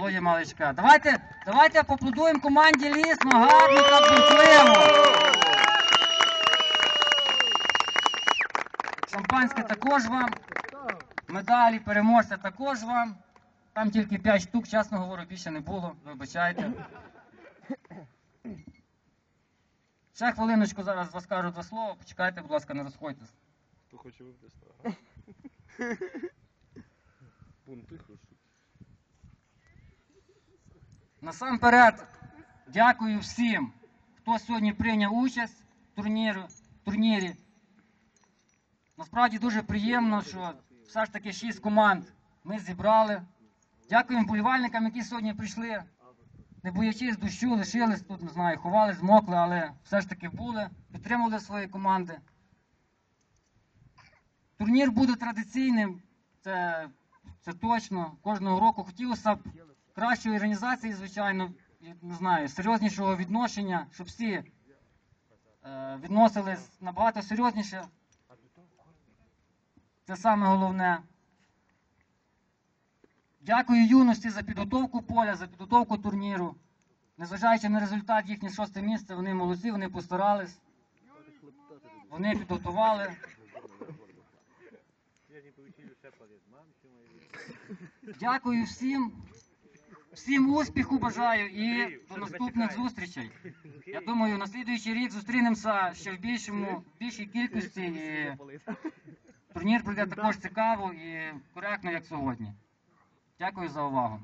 Володя Маличка. Давайте, давайте поаплодуємо команді Лісно, гарно та бунтливо. Шампанське також вам. Медалі, переможця також вам. Там тільки 5 штук, чесно говорю, більше не було. Вибачайте. Ще хвилиночку зараз вас кажу два слова. Почекайте, будь ласка, не розходьтесь. Хто хоче виплести? Бунти хочуть. Насамперед, дякую всім, хто сьогодні прийняв участь в турнірі. турнірі. Насправді дуже приємно, що все ж таки шість команд ми зібрали. Дякуємо вболівальникам, які сьогодні прийшли. Не боячись дощу, лишились тут, не знаю, ховались, змокли, але все ж таки були, підтримували свої команди. Турнір буде традиційним, це, це точно. Кожного року хотілося б кращої організації, звичайно, не знаю, серйознішого відношення, щоб всі е, відносились набагато серйозніше. Це саме головне. Дякую юності за підготовку поля, за підготовку турніру. Незважаючи на результат їхнє шосте місце, вони молодці, вони постарались. Вони підготували. Дякую всім. Всім успіху бажаю і до наступних зустрічей. Я думаю, на слідуючий рік зустрінемося ще в більшому, більшій кількості. І турнір пройде також цікаво і коректно, як сьогодні. Дякую за увагу.